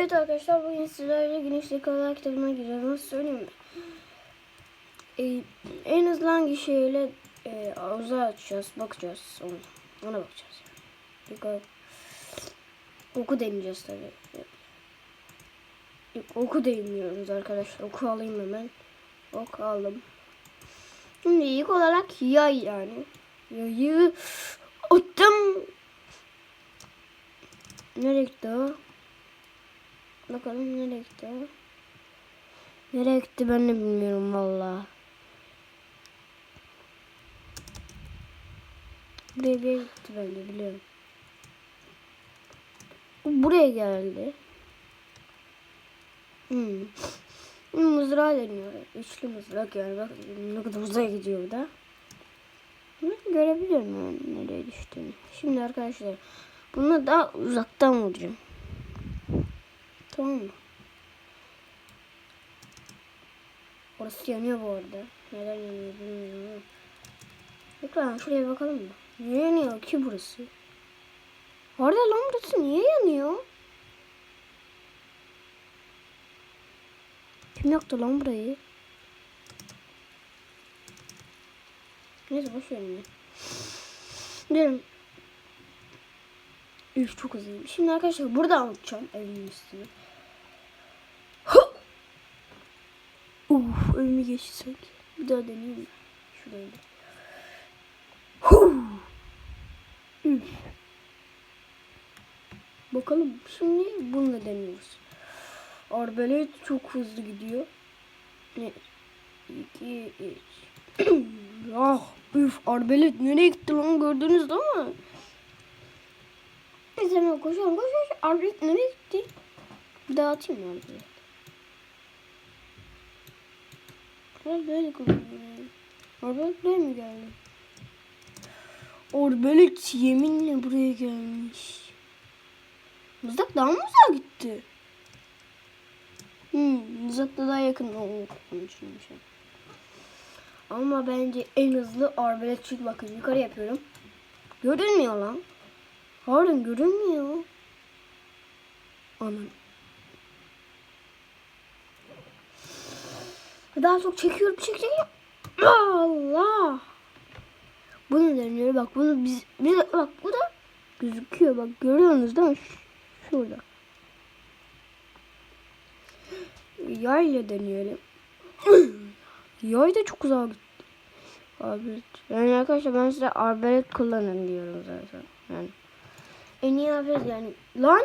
Evet arkadaşlar bugün sizlerle Güneş Lekalar kitabına gireceğiz. Nasıl söyleyeyim mi? Ee, en hızlı hangi şeyle e, havuza açacağız, bakacağız. Ona, ona bakacağız. İlk oku deneyeceğiz tabii. İlk oku deneyemiyoruz arkadaşlar. Oku alayım hemen. Ok aldım. Şimdi ilk olarak yay yani. Yayı attım. Nereye gitti o? Bakalım nereye gitti? Nereye gitti ben de bilmiyorum valla. Buraya bir gitti ben de biliyorum. Buraya geldi. Hmm. Mızrağı deniyor. Üçlü mızrak yani bak ne kadar uzaya gidiyor da. Görebiliyorum yani nereye düştüğünü. Şimdi arkadaşlar bunu daha uzaktan vuracağım. Tamam mı? Orası yanıyor bu arada. Neden yanıyor bilmiyorum. Ekran şuraya bakalım mı? Niye yanıyor ki burası? Orada lan burası niye yanıyor? Kim yaktı lan burayı? Neyse boş verin ya. Diyelim. Üf çok hızlıyım. Şimdi arkadaşlar buradan uçacağım elimin üstüne. Uf önümü geçti sanki. Bir daha deneyeyim mi? Şuraydı. Üf. Bakalım şimdi bununla deniyoruz. Arbelet çok hızlı gidiyor. Ne? 2 3 Ah üf arbelet nereye gitti lan gördünüz değil mi? Neyse ben koşuyorum koşuyorum. Arbelet nereye gitti? Bir daha atayım mı arbelet? Biraz böyle kullanıyorum. Arbelet buraya mı geldi? Arbelet yeminle buraya gelmiş. Mızrak daha mı uzağa gitti? Hmm, mızrakla daha yakın olduğunu düşünmüşüm. Ama bence en hızlı arbelet çünkü bakın yukarı yapıyorum. Görünmüyor lan. Harbiden görünmüyor. Aman. Daha çok çekiyorum çekiyorum. Allah. Bunu deniyor bak bunu biz, biz bak bu da gözüküyor bak görüyorsunuz değil mi? Şurada. Yayla deneyelim. Yay da çok uzağa gitti. Arbelet. Yani arkadaşlar ben size arbelet kullanın diyorum zaten. Yani en iyi arbelet yani. Lan